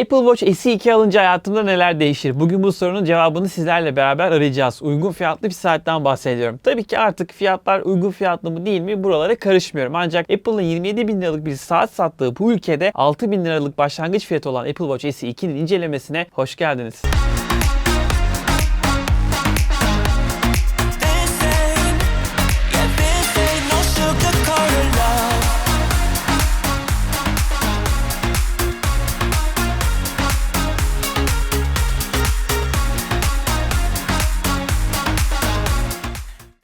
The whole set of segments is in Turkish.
Apple Watch SE2 alınca hayatımda neler değişir? Bugün bu sorunun cevabını sizlerle beraber arayacağız. Uygun fiyatlı bir saatten bahsediyorum. Tabii ki artık fiyatlar uygun fiyatlı mı değil mi buralara karışmıyorum. Ancak Apple'ın 27 bin liralık bir saat sattığı bu ülkede 6 bin liralık başlangıç fiyatı olan Apple Watch SE2'nin incelemesine hoş geldiniz. This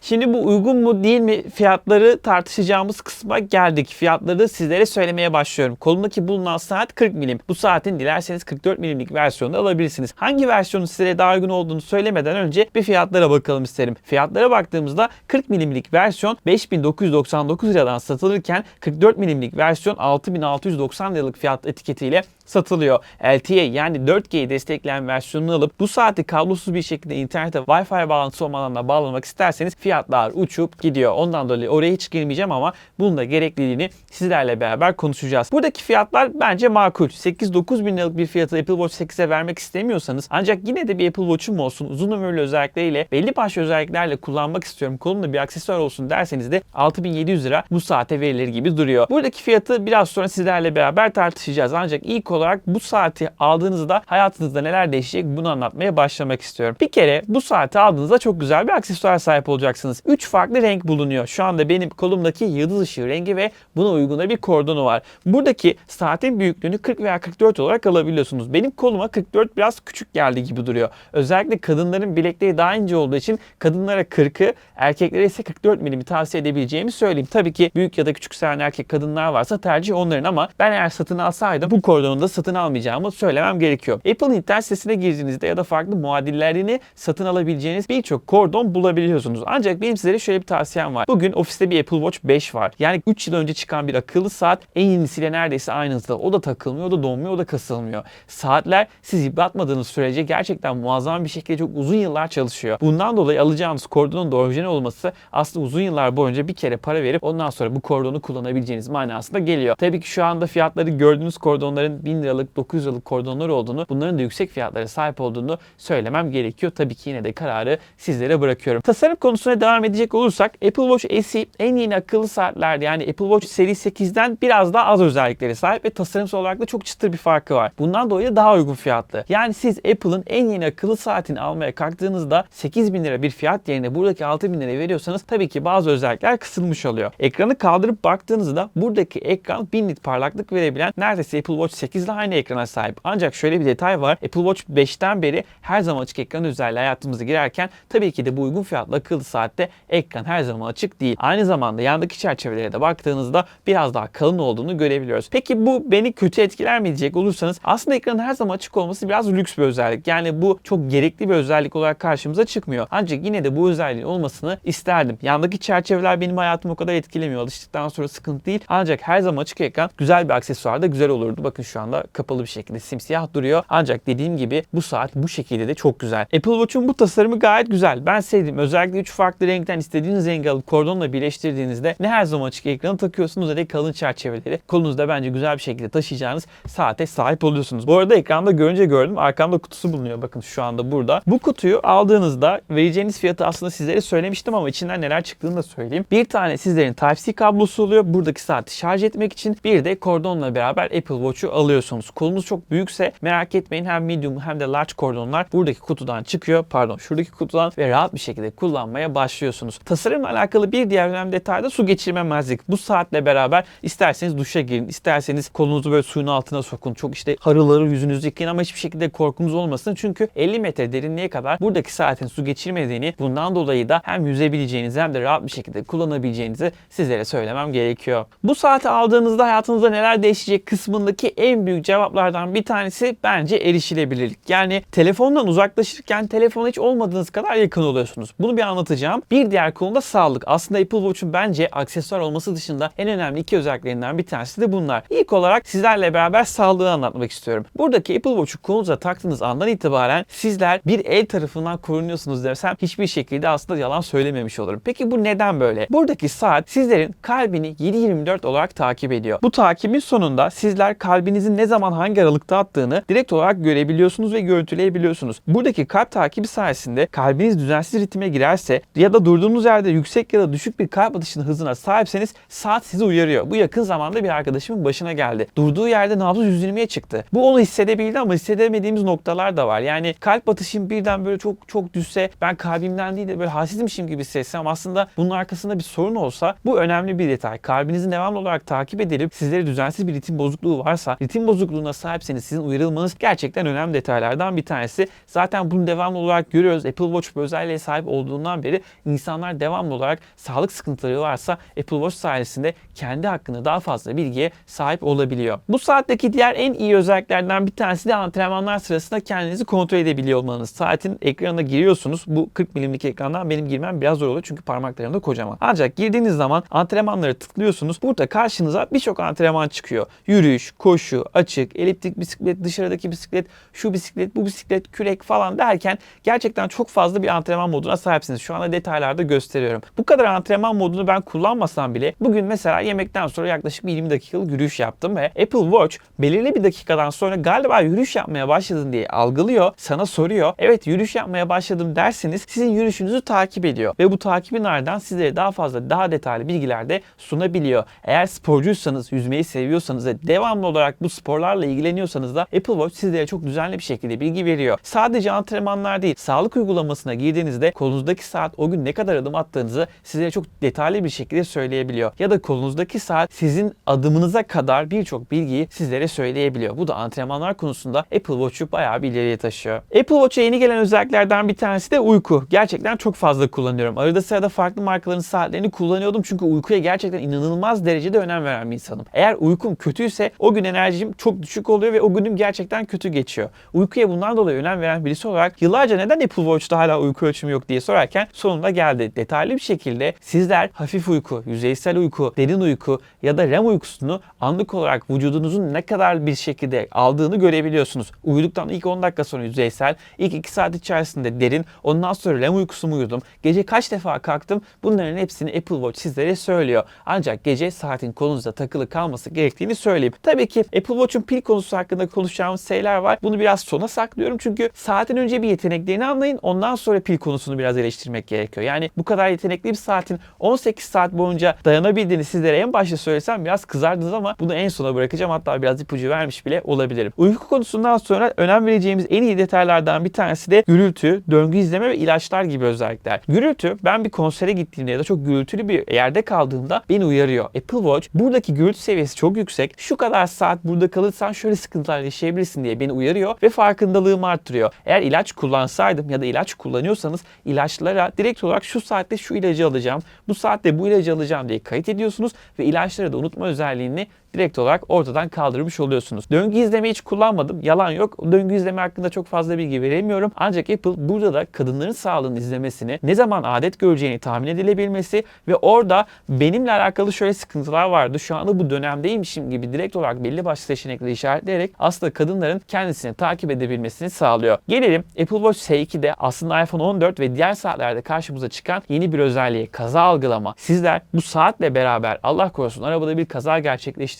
Şimdi bu uygun mu değil mi fiyatları tartışacağımız kısma geldik. Fiyatları sizlere söylemeye başlıyorum. Kolumdaki bulunan saat 40 milim. Bu saatin dilerseniz 44 milimlik versiyonunu alabilirsiniz. Hangi versiyonun size daha uygun olduğunu söylemeden önce bir fiyatlara bakalım isterim. Fiyatlara baktığımızda 40 milimlik versiyon 5999 liradan satılırken 44 milimlik versiyon 6690 liralık fiyat etiketiyle satılıyor. LTE yani 4G'yi destekleyen versiyonunu alıp bu saati kablosuz bir şekilde internete Wi-Fi bağlantısı olmadan da bağlamak isterseniz fiyatlar uçup gidiyor. Ondan dolayı oraya hiç girmeyeceğim ama bunun da gerekliliğini sizlerle beraber konuşacağız. Buradaki fiyatlar bence makul. 8-9 bin liralık bir fiyatı Apple Watch 8'e vermek istemiyorsanız ancak yine de bir Apple Watch'um olsun uzun ömürlü özellikleriyle belli başlı özelliklerle kullanmak istiyorum. Kolumda bir aksesuar olsun derseniz de 6700 lira bu saate verilir gibi duruyor. Buradaki fiyatı biraz sonra sizlerle beraber tartışacağız. Ancak ilk olarak bu saati aldığınızda hayatınızda neler değişecek bunu anlatmaya başlamak istiyorum. Bir kere bu saati aldığınızda çok güzel bir aksesuar sahip olacaksınız. 3 farklı renk bulunuyor. Şu anda benim kolumdaki yıldız ışığı rengi ve buna uygun da bir kordonu var. Buradaki saatin büyüklüğünü 40 veya 44 olarak alabiliyorsunuz. Benim koluma 44 biraz küçük geldi gibi duruyor. Özellikle kadınların bilekleri daha ince olduğu için kadınlara 40'ı, erkeklere ise 44 milimi tavsiye edebileceğimi söyleyeyim. Tabii ki büyük ya da küçük seven erkek kadınlar varsa tercih onların ama ben eğer satın alsaydım bu kordonu da satın almayacağımı söylemem gerekiyor. Apple'ın internet sitesine girdiğinizde ya da farklı muadillerini satın alabileceğiniz birçok kordon bulabiliyorsunuz. Ancak benim sizlere şöyle bir tavsiyem var. Bugün ofiste bir Apple Watch 5 var. Yani 3 yıl önce çıkan bir akıllı saat en yenisiyle neredeyse aynı hızda. O da takılmıyor, o da donmuyor, o da kasılmıyor. Saatler siz yıpratmadığınız sürece gerçekten muazzam bir şekilde çok uzun yıllar çalışıyor. Bundan dolayı alacağınız kordonun da orijinal olması aslında uzun yıllar boyunca bir kere para verip ondan sonra bu kordonu kullanabileceğiniz manasında geliyor. Tabii ki şu anda fiyatları gördüğünüz kordonların 1000 liralık, 900 liralık kordonlar olduğunu, bunların da yüksek fiyatlara sahip olduğunu söylemem gerekiyor. Tabii ki yine de kararı sizlere bırakıyorum. Tasarım konusuna devam edecek olursak Apple Watch SE en yeni akıllı saatler yani Apple Watch seri 8'den biraz daha az özellikleri sahip ve tasarımsal olarak da çok çıtır bir farkı var. Bundan dolayı daha uygun fiyatlı. Yani siz Apple'ın en yeni akıllı saatini almaya kalktığınızda 8000 lira bir fiyat yerine buradaki 6000 liraya veriyorsanız tabii ki bazı özellikler kısılmış oluyor. Ekranı kaldırıp baktığınızda buradaki ekran 1000 nit parlaklık verebilen neredeyse Apple Watch 8 ile aynı ekrana sahip. Ancak şöyle bir detay var. Apple Watch 5'ten beri her zaman açık ekran özelliği hayatımıza girerken tabii ki de bu uygun fiyatlı akıllı saatte ekran her zaman açık değil. Aynı zamanda yandaki çerçevelere de baktığınızda biraz daha kalın olduğunu görebiliyoruz. Peki bu beni kötü etkiler mi diyecek olursanız aslında ekranın her zaman açık olması biraz lüks bir özellik. Yani bu çok gerekli bir özellik olarak karşımıza çıkmıyor. Ancak yine de bu özelliğin olmasını isterdim. Yandaki çerçeveler benim hayatımı o kadar etkilemiyor. Alıştıktan sonra sıkıntı değil. Ancak her zaman açık ekran güzel bir aksesuar da güzel olurdu. Bakın şu anda kapalı bir şekilde simsiyah duruyor. Ancak dediğim gibi bu saat bu şekilde de çok güzel. Apple Watch'un bu tasarımı gayet güzel. Ben sevdim. Özellikle 3 farklı renkten istediğiniz rengi alıp kordonla birleştirdiğinizde ne her zaman açık ekranı takıyorsunuz ne de kalın çerçeveleri. Kolunuzda bence güzel bir şekilde taşıyacağınız saate sahip oluyorsunuz. Bu arada ekranda görünce gördüm. Arkamda kutusu bulunuyor. Bakın şu anda burada. Bu kutuyu aldığınızda vereceğiniz fiyatı aslında sizlere söylemiştim ama içinden neler çıktığını da söyleyeyim. Bir tane sizlerin Type-C kablosu oluyor. Buradaki saati şarj etmek için. Bir de kordonla beraber Apple Watch'u alıyorsunuz. Kolunuz çok büyükse merak etmeyin hem medium hem de large kordonlar buradaki kutudan çıkıyor. Pardon şuradaki kutudan ve rahat bir şekilde kullanmaya başlıyorsunuz. Tasarımla alakalı bir diğer önemli detay da su geçirmemezlik. Bu saatle beraber isterseniz duşa girin, isterseniz kolunuzu böyle suyun altına sokun. Çok işte harıları yüzünüzü yıkayın ama hiçbir şekilde korkunuz olmasın. Çünkü 50 metre derinliğe kadar buradaki saatin su geçirmediğini bundan dolayı da hem yüzebileceğinizi hem de rahat bir şekilde kullanabileceğinizi sizlere söylemem gerekiyor. Bu saati aldığınızda hayatınızda neler değişecek kısmındaki en büyük cevaplardan bir tanesi bence erişilebilirlik. Yani telefondan uzaklaşırken telefona hiç olmadığınız kadar yakın oluyorsunuz. Bunu bir anlatacağım. Bir diğer konuda sağlık. Aslında Apple Watch'un bence aksesuar olması dışında en önemli iki özelliklerinden bir tanesi de bunlar. İlk olarak sizlerle beraber sağlığı anlatmak istiyorum. Buradaki Apple Watch'u kolunuza taktığınız andan itibaren sizler bir el tarafından korunuyorsunuz dersem hiçbir şekilde aslında yalan söylememiş olurum. Peki bu neden böyle? Buradaki saat sizlerin kalbini 7-24 olarak takip ediyor. Bu takibin sonunda sizler kalbinizin ne ne zaman hangi aralıkta attığını direkt olarak görebiliyorsunuz ve görüntüleyebiliyorsunuz. Buradaki kalp takibi sayesinde kalbiniz düzensiz ritme girerse ya da durduğunuz yerde yüksek ya da düşük bir kalp atışının hızına sahipseniz saat sizi uyarıyor. Bu yakın zamanda bir arkadaşımın başına geldi. Durduğu yerde nabzı 120'ye çıktı. Bu onu hissedebildi ama hissedemediğimiz noktalar da var. Yani kalp atışım birden böyle çok çok düşse ben kalbimden değil de böyle halsizmişim gibi hissetsem aslında bunun arkasında bir sorun olsa bu önemli bir detay. Kalbinizin devamlı olarak takip edilip sizlere düzensiz bir ritim bozukluğu varsa ritim bozukluğuna sahipseniz sizin uyarılmanız gerçekten önemli detaylardan bir tanesi. Zaten bunu devamlı olarak görüyoruz. Apple Watch bu özelliğe sahip olduğundan beri insanlar devamlı olarak sağlık sıkıntıları varsa Apple Watch sayesinde kendi hakkında daha fazla bilgiye sahip olabiliyor. Bu saatteki diğer en iyi özelliklerden bir tanesi de antrenmanlar sırasında kendinizi kontrol edebiliyor olmanız. Saatin ekranına giriyorsunuz. Bu 40 milimlik ekrandan benim girmem biraz zor oluyor çünkü parmaklarım da kocaman. Ancak girdiğiniz zaman antrenmanları tıklıyorsunuz. Burada karşınıza birçok antrenman çıkıyor. Yürüyüş, koşu, açık, eliptik bisiklet, dışarıdaki bisiklet, şu bisiklet, bu bisiklet, kürek falan derken gerçekten çok fazla bir antrenman moduna sahipsiniz. Şu anda detaylarda gösteriyorum. Bu kadar antrenman modunu ben kullanmasam bile bugün mesela yemekten sonra yaklaşık bir 20 dakikalık yürüyüş yaptım ve Apple Watch belirli bir dakikadan sonra galiba yürüyüş yapmaya başladın diye algılıyor, sana soruyor. Evet yürüyüş yapmaya başladım derseniz sizin yürüyüşünüzü takip ediyor ve bu takibin ardından sizlere daha fazla daha detaylı bilgiler de sunabiliyor. Eğer sporcuysanız, yüzmeyi seviyorsanız ve devamlı olarak bu sporlarla ilgileniyorsanız da Apple Watch sizlere çok düzenli bir şekilde bilgi veriyor. Sadece antrenmanlar değil, sağlık uygulamasına girdiğinizde kolunuzdaki saat o gün ne kadar adım attığınızı sizlere çok detaylı bir şekilde söyleyebiliyor. Ya da kolunuzdaki saat sizin adımınıza kadar birçok bilgiyi sizlere söyleyebiliyor. Bu da antrenmanlar konusunda Apple Watch'u bayağı bir ileriye taşıyor. Apple Watch'a yeni gelen özelliklerden bir tanesi de uyku. Gerçekten çok fazla kullanıyorum. Arada sırada farklı markaların saatlerini kullanıyordum çünkü uykuya gerçekten inanılmaz derecede önem veren bir insanım. Eğer uykum kötüyse o gün enerjim çok düşük oluyor ve o günüm gerçekten kötü geçiyor. Uykuya bundan dolayı önem veren birisi olarak yıllarca neden Apple Watch'ta hala uyku ölçümü yok diye sorarken sonunda geldi. Detaylı bir şekilde sizler hafif uyku, yüzeysel uyku, derin uyku ya da REM uykusunu anlık olarak vücudunuzun ne kadar bir şekilde aldığını görebiliyorsunuz. Uyuduktan ilk 10 dakika sonra yüzeysel, ilk 2 saat içerisinde derin, ondan sonra REM uykusumu uyudum. Gece kaç defa kalktım bunların hepsini Apple Watch sizlere söylüyor. Ancak gece saatin kolunuzda takılı kalması gerektiğini söyleyeyim. Tabii ki Apple Watch'un pil konusu hakkında konuşacağımız şeyler var. Bunu biraz sona saklıyorum çünkü saatin önce bir yeteneklerini anlayın. Ondan sonra pil konusunu biraz eleştirmek gerekiyor. Yani bu kadar yetenekli bir saatin 18 saat boyunca dayanabildiğini sizlere en başta söylesem biraz kızardınız ama bunu en sona bırakacağım. Hatta biraz ipucu vermiş bile olabilirim. Uyku konusundan sonra önem vereceğimiz en iyi detaylardan bir tanesi de gürültü, döngü izleme ve ilaçlar gibi özellikler. Gürültü ben bir konsere gittiğimde ya da çok gürültülü bir yerde kaldığımda beni uyarıyor. Apple Watch buradaki gürültü seviyesi çok yüksek. Şu kadar saat burada kalırsan şöyle sıkıntılar yaşayabilirsin diye beni uyarıyor ve farkındalığımı arttırıyor. Eğer ilaç kullansaydım ya da ilaç kullanıyorsanız ilaçlara direkt olarak şu saatte şu ilacı alacağım, bu saatte bu ilacı alacağım diye kayıt ediyorsunuz ve ilaçları da unutma özelliğini direkt olarak ortadan kaldırmış oluyorsunuz. Döngü izleme hiç kullanmadım. Yalan yok. Döngü izleme hakkında çok fazla bilgi veremiyorum. Ancak Apple burada da kadınların sağlığını izlemesini, ne zaman adet göreceğini tahmin edilebilmesi ve orada benimle alakalı şöyle sıkıntılar vardı. Şu anda bu dönemdeymişim gibi direkt olarak belli başlı seçenekleri işaretleyerek aslında kadınların kendisini takip edebilmesini sağlıyor. Gelelim Apple Watch S2'de aslında iPhone 14 ve diğer saatlerde karşımıza çıkan yeni bir özelliğe kaza algılama. Sizler bu saatle beraber Allah korusun arabada bir kaza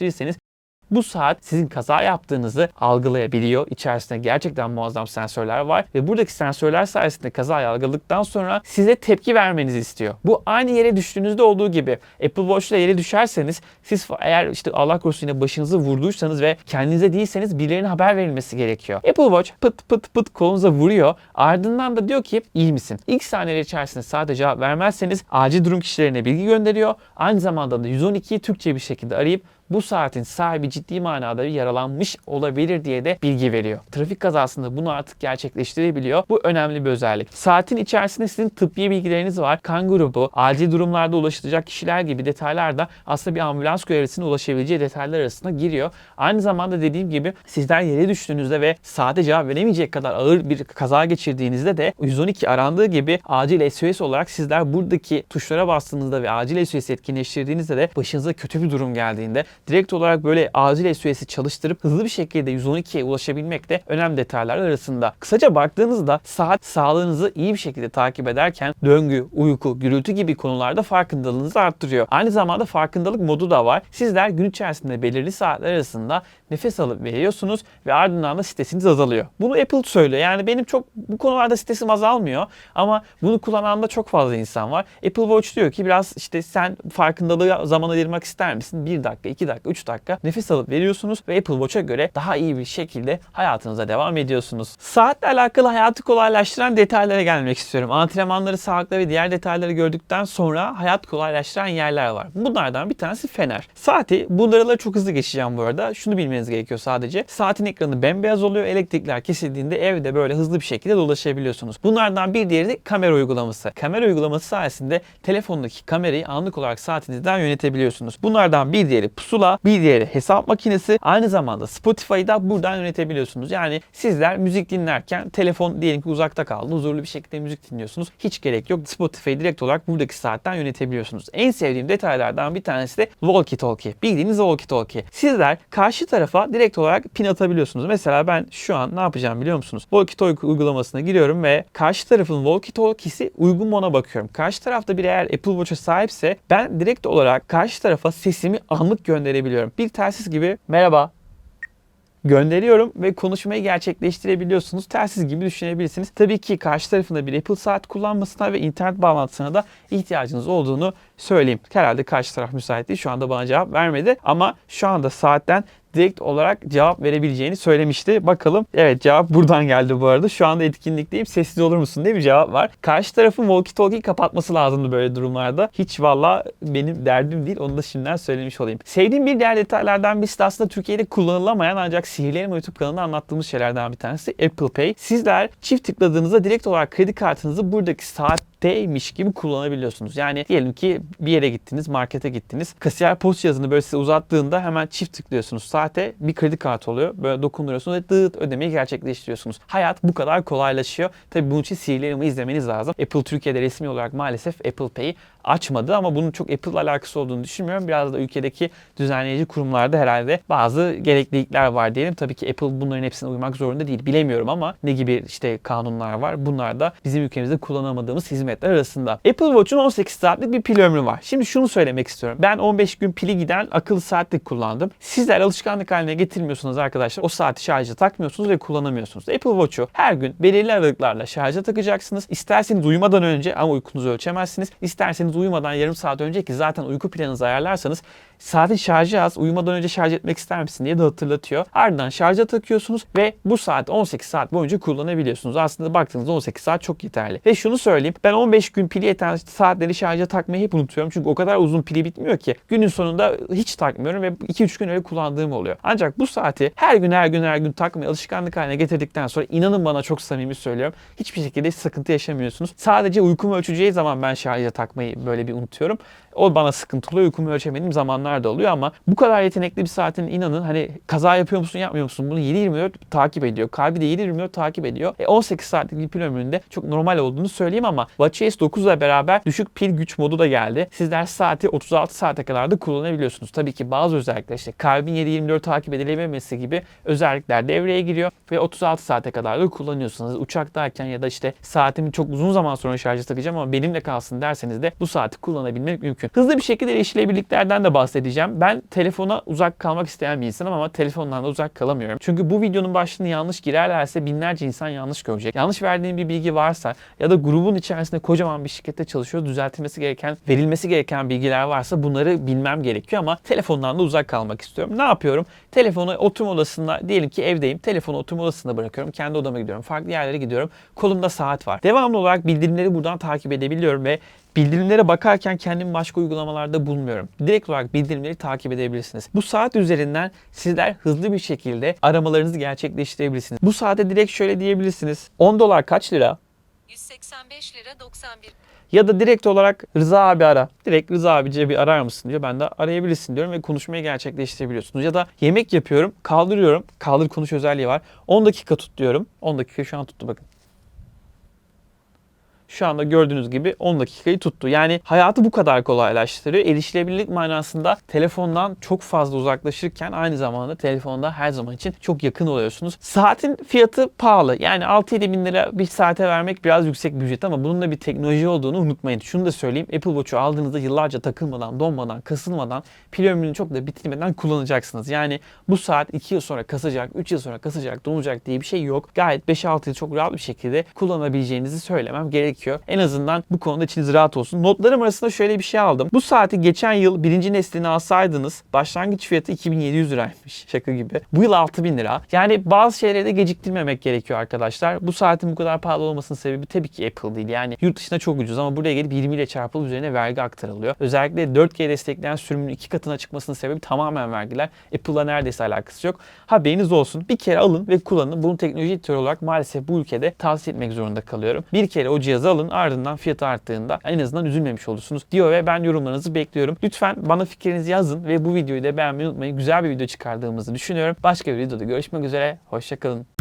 gerçekleştirirseniz bu saat sizin kaza yaptığınızı algılayabiliyor. İçerisinde gerçekten muazzam sensörler var ve buradaki sensörler sayesinde kazayı algıladıktan sonra size tepki vermenizi istiyor. Bu aynı yere düştüğünüzde olduğu gibi Apple Watch ile yere düşerseniz siz eğer işte Allah korusun yine başınızı vurduysanız ve kendinize değilseniz birilerine haber verilmesi gerekiyor. Apple Watch pıt pıt pıt kolunuza vuruyor. Ardından da diyor ki iyi misin? İlk saniyeler içerisinde sadece cevap vermezseniz acil durum kişilerine bilgi gönderiyor. Aynı zamanda da 112'yi Türkçe bir şekilde arayıp bu saatin sahibi ciddi manada yaralanmış olabilir diye de bilgi veriyor. Trafik kazasında bunu artık gerçekleştirebiliyor. Bu önemli bir özellik. Saatin içerisinde sizin tıbbi bilgileriniz var. Kan grubu, acil durumlarda ulaşılacak kişiler gibi detaylar da aslında bir ambulans görevlisinin ulaşabileceği detaylar arasında giriyor. Aynı zamanda dediğim gibi sizler yere düştüğünüzde ve saate cevap veremeyecek kadar ağır bir kaza geçirdiğinizde de 112 arandığı gibi acil SOS olarak sizler buradaki tuşlara bastığınızda ve acil SOS etkinleştirdiğinizde de başınıza kötü bir durum geldiğinde direkt olarak böyle acil SOS'i çalıştırıp hızlı bir şekilde 112'ye ulaşabilmek de önemli detaylar arasında. Kısaca baktığınızda saat sağlığınızı iyi bir şekilde takip ederken döngü, uyku, gürültü gibi konularda farkındalığınızı arttırıyor. Aynı zamanda farkındalık modu da var. Sizler gün içerisinde belirli saatler arasında nefes alıp veriyorsunuz ve ardından da stresiniz azalıyor. Bunu Apple söylüyor. Yani benim çok bu konularda stresim azalmıyor ama bunu kullanan da çok fazla insan var. Apple Watch diyor ki biraz işte sen farkındalığı zaman ayırmak ister misin? 1 dakika, 2 dakika, 3 dakika nefes alıp veriyorsunuz ve Apple Watch'a göre daha iyi bir şekilde hayatınıza devam ediyorsunuz. Saatle alakalı hayatı kolaylaştıran detaylara gelmek istiyorum. Antrenmanları, sağlıkları ve diğer detayları gördükten sonra hayat kolaylaştıran yerler var. Bunlardan bir tanesi fener. Saati bunlara çok hızlı geçeceğim bu arada. Şunu bilmeniz gerekiyor sadece. Saatin ekranı bembeyaz oluyor. Elektrikler kesildiğinde evde böyle hızlı bir şekilde dolaşabiliyorsunuz. Bunlardan bir diğeri de kamera uygulaması. Kamera uygulaması sayesinde telefondaki kamerayı anlık olarak saatinizden yönetebiliyorsunuz. Bunlardan bir diğeri pusula, bir diğeri hesap makinesi. Aynı zamanda Spotify'ı da buradan yönetebiliyorsunuz. Yani sizler müzik dinlerken telefon diyelim ki uzakta kaldı. Huzurlu bir şekilde müzik dinliyorsunuz. Hiç gerek yok. Spotify'ı direkt olarak buradaki saatten yönetebiliyorsunuz. En sevdiğim detaylardan bir tanesi de walkie talkie. Bildiğiniz walkie talkie. Sizler karşı tarafa direkt olarak pin atabiliyorsunuz. Mesela ben şu an ne yapacağım biliyor musunuz? Walkie talkie uygulamasına giriyorum ve karşı tarafın walkie talkie'si uygun mu ona bakıyorum. Karşı tarafta bir eğer Apple Watch'a sahipse ben direkt olarak karşı tarafa sesimi anlık gönderebiliyorum. Bir telsiz gibi merhaba gönderiyorum ve konuşmayı gerçekleştirebiliyorsunuz. Telsiz gibi düşünebilirsiniz. Tabii ki karşı tarafında bir Apple saat kullanmasına ve internet bağlantısına da ihtiyacınız olduğunu söyleyeyim. Herhalde karşı taraf müsait değil. Şu anda bana cevap vermedi ama şu anda saatten direkt olarak cevap verebileceğini söylemişti. Bakalım. Evet cevap buradan geldi bu arada. Şu anda etkinlikteyim. Sessiz olur musun diye bir cevap var. Karşı tarafın walkie talkie kapatması lazımdı böyle durumlarda. Hiç valla benim derdim değil. Onu da şimdiden söylemiş olayım. Sevdiğim bir diğer detaylardan birisi de aslında Türkiye'de kullanılamayan ancak Sihirlerim YouTube kanalında anlattığımız şeylerden bir tanesi Apple Pay. Sizler çift tıkladığınızda direkt olarak kredi kartınızı buradaki saatteymiş gibi kullanabiliyorsunuz. Yani diyelim ki bir yere gittiniz, markete gittiniz. Kasiyer post cihazını böyle size uzattığında hemen çift tıklıyorsunuz. Saate bir kredi kartı oluyor. Böyle dokunduruyorsunuz ve dıt ödemeyi gerçekleştiriyorsunuz. Hayat bu kadar kolaylaşıyor. Tabii bunun için sihirlerimi izlemeniz lazım. Apple Türkiye'de resmi olarak maalesef Apple Pay'i açmadı ama bunun çok Apple alakası olduğunu düşünmüyorum. Biraz da ülkedeki düzenleyici kurumlarda herhalde bazı gereklilikler var diyelim. Tabii ki Apple bunların hepsine uymak zorunda değil. Bilemiyorum ama ne gibi işte kanunlar var. Bunlar da bizim ülkemizde kullanamadığımız hizmetler arasında. Apple Watch'un 18 saatlik bir pil ömrü var. Şimdi şunu söylemek istiyorum. Ben 15 gün pili giden akıllı saatlik kullandım. Sizler alışkanlık haline getirmiyorsunuz arkadaşlar. O saati şarja takmıyorsunuz ve kullanamıyorsunuz. Apple Watch'u her gün belirli aralıklarla şarja takacaksınız. İsterseniz uyumadan önce ama uykunuzu ölçemezsiniz. İsterseniz uyumadan yarım saat önce ki zaten uyku planınızı ayarlarsanız saatin şarjı az uyumadan önce şarj etmek ister misin diye de hatırlatıyor. Ardından şarja takıyorsunuz ve bu saat 18 saat boyunca kullanabiliyorsunuz. Aslında baktığınızda 18 saat çok yeterli. Ve şunu söyleyeyim ben 15 gün pili yeten saatleri şarja takmayı hep unutuyorum. Çünkü o kadar uzun pili bitmiyor ki. Günün sonunda hiç takmıyorum ve 2-3 gün öyle kullandığım oluyor. Ancak bu saati her gün her gün her gün takmayı alışkanlık haline getirdikten sonra inanın bana çok samimi söylüyorum. Hiçbir şekilde sıkıntı yaşamıyorsunuz. Sadece uykumu ölçeceği zaman ben şarja takmayı böyle bir unutuyorum. O bana sıkıntı oluyor. Uykumu ölçemediğim zamanlar da oluyor ama bu kadar yetenekli bir saatin inanın hani kaza yapıyor musun yapmıyor musun bunu 7-24 takip ediyor. Kalbi de 7-24 takip ediyor. E 18 saatlik bir pil ömründe çok normal olduğunu söyleyeyim ama WatchOS 9 ile beraber düşük pil güç modu da geldi. Sizler saati 36 saate kadar da kullanabiliyorsunuz. Tabii ki bazı özellikler işte kalbin 7-24 takip edilememesi gibi özellikler devreye giriyor ve 36 saate kadar da kullanıyorsunuz. Uçaktayken ya da işte saatimi çok uzun zaman sonra şarja takacağım ama benimle kalsın derseniz de bu saati kullanabilmek mümkün. Hızlı bir şekilde erişilebilirliklerden de bahsedeceğim. Ben telefona uzak kalmak isteyen bir insanım ama telefondan da uzak kalamıyorum. Çünkü bu videonun başlığını yanlış girerlerse binlerce insan yanlış görecek. Yanlış verdiğim bir bilgi varsa ya da grubun içerisinde kocaman bir şirkette çalışıyor düzeltilmesi gereken, verilmesi gereken bilgiler varsa bunları bilmem gerekiyor ama telefondan da uzak kalmak istiyorum. Ne yapıyorum? Telefonu oturma odasında diyelim ki evdeyim. Telefonu oturma odasında bırakıyorum. Kendi odama gidiyorum. Farklı yerlere gidiyorum. Kolumda saat var. Devamlı olarak bildirimleri buradan takip edebiliyorum ve Bildirimlere bakarken kendimi başka uygulamalarda bulmuyorum. Direkt olarak bildirimleri takip edebilirsiniz. Bu saat üzerinden sizler hızlı bir şekilde aramalarınızı gerçekleştirebilirsiniz. Bu saate direkt şöyle diyebilirsiniz. 10 dolar kaç lira? 185 lira 91 Ya da direkt olarak Rıza abi ara. Direkt Rıza abice bir arar mısın diyor. Ben de arayabilirsin diyorum ve konuşmayı gerçekleştirebiliyorsunuz. Ya da yemek yapıyorum, kaldırıyorum. Kaldır konuş özelliği var. 10 dakika tut diyorum. 10 dakika şu an tuttu bakın. Şu anda gördüğünüz gibi 10 dakikayı tuttu. Yani hayatı bu kadar kolaylaştırıyor. Erişilebilirlik manasında telefondan çok fazla uzaklaşırken aynı zamanda telefonda her zaman için çok yakın oluyorsunuz. Saatin fiyatı pahalı. Yani 6-7 bin lira bir saate vermek biraz yüksek bir ücret ama bunun da bir teknoloji olduğunu unutmayın. Şunu da söyleyeyim. Apple Watch'u aldığınızda yıllarca takılmadan, donmadan, kasılmadan, pil ömrünü çok da bitirmeden kullanacaksınız. Yani bu saat 2 yıl sonra kasacak, 3 yıl sonra kasacak, donacak diye bir şey yok. Gayet 5-6 yıl çok rahat bir şekilde kullanabileceğinizi söylemem gerekiyor. En azından bu konuda içiniz rahat olsun. Notlarım arasında şöyle bir şey aldım. Bu saati geçen yıl birinci neslini alsaydınız başlangıç fiyatı 2700 liraymış. Şaka gibi. Bu yıl 6000 lira. Yani bazı şeyleri de geciktirmemek gerekiyor arkadaşlar. Bu saatin bu kadar pahalı olmasının sebebi tabii ki Apple değil. Yani yurt dışında çok ucuz ama buraya gelip 20 ile çarpılıp üzerine vergi aktarılıyor. Özellikle 4G destekleyen sürümün iki katına çıkmasının sebebi tamamen vergiler. Apple'la neredeyse alakası yok. Haberiniz olsun. Bir kere alın ve kullanın. Bunu teknoloji editörü olarak maalesef bu ülkede tavsiye etmek zorunda kalıyorum. Bir kere o cihazı alın ardından fiyatı arttığında en azından üzülmemiş olursunuz diyor ve ben yorumlarınızı bekliyorum. Lütfen bana fikrinizi yazın ve bu videoyu da beğenmeyi unutmayın. Güzel bir video çıkardığımızı düşünüyorum. Başka bir videoda görüşmek üzere. Hoşçakalın.